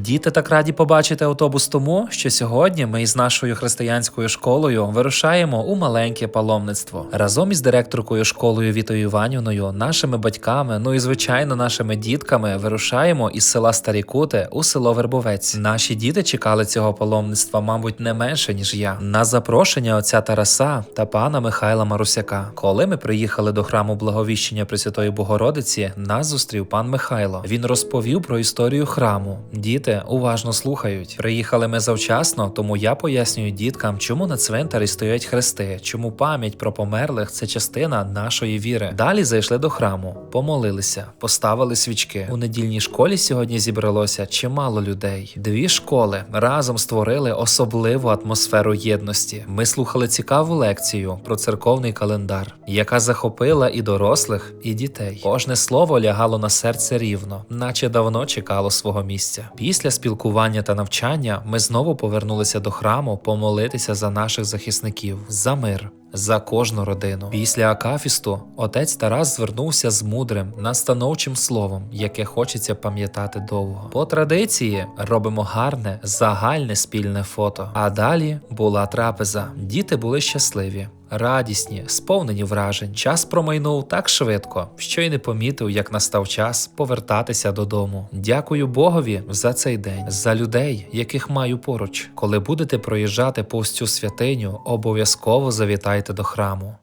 Діти так раді побачити автобус тому, що сьогодні ми із нашою християнською школою вирушаємо у маленьке паломництво разом із директоркою школою Вітою Іванівною, нашими батьками, ну і звичайно нашими дітками вирушаємо із села Старі Кути у село Вербовець. Наші діти чекали цього паломництва, мабуть, не менше ніж я. На запрошення отця Тараса та пана Михайла Марусяка. Коли ми приїхали до храму Благовіщення Пресвятої Богородиці, нас зустрів пан Михайло. Він розповів про історію храму. Діти уважно слухають. Приїхали ми завчасно, тому я пояснюю діткам, чому на цвинтарі стоять хрести, чому пам'ять про померлих це частина нашої віри. Далі зайшли до храму, помолилися, поставили свічки. У недільній школі сьогодні зібралося чимало людей. Дві школи разом створили особливу атмосферу єдності. Ми слухали цікаву лекцію про церковний календар, яка захопила і дорослих, і дітей. Кожне слово лягало на серце рівно, наче давно чекало свого місця. Після спілкування та навчання ми знову повернулися до храму помолитися за наших захисників, за мир. За кожну родину після Акафісту отець Тарас звернувся з мудрим настановчим словом, яке хочеться пам'ятати довго. По традиції робимо гарне загальне спільне фото. А далі була трапеза. Діти були щасливі. Радісні, сповнені вражень. Час промайнув так швидко, що й не помітив, як настав час повертатися додому. Дякую Богові за цей день, за людей, яких маю поруч. Коли будете проїжджати повз цю святиню, обов'язково завітайте до храму.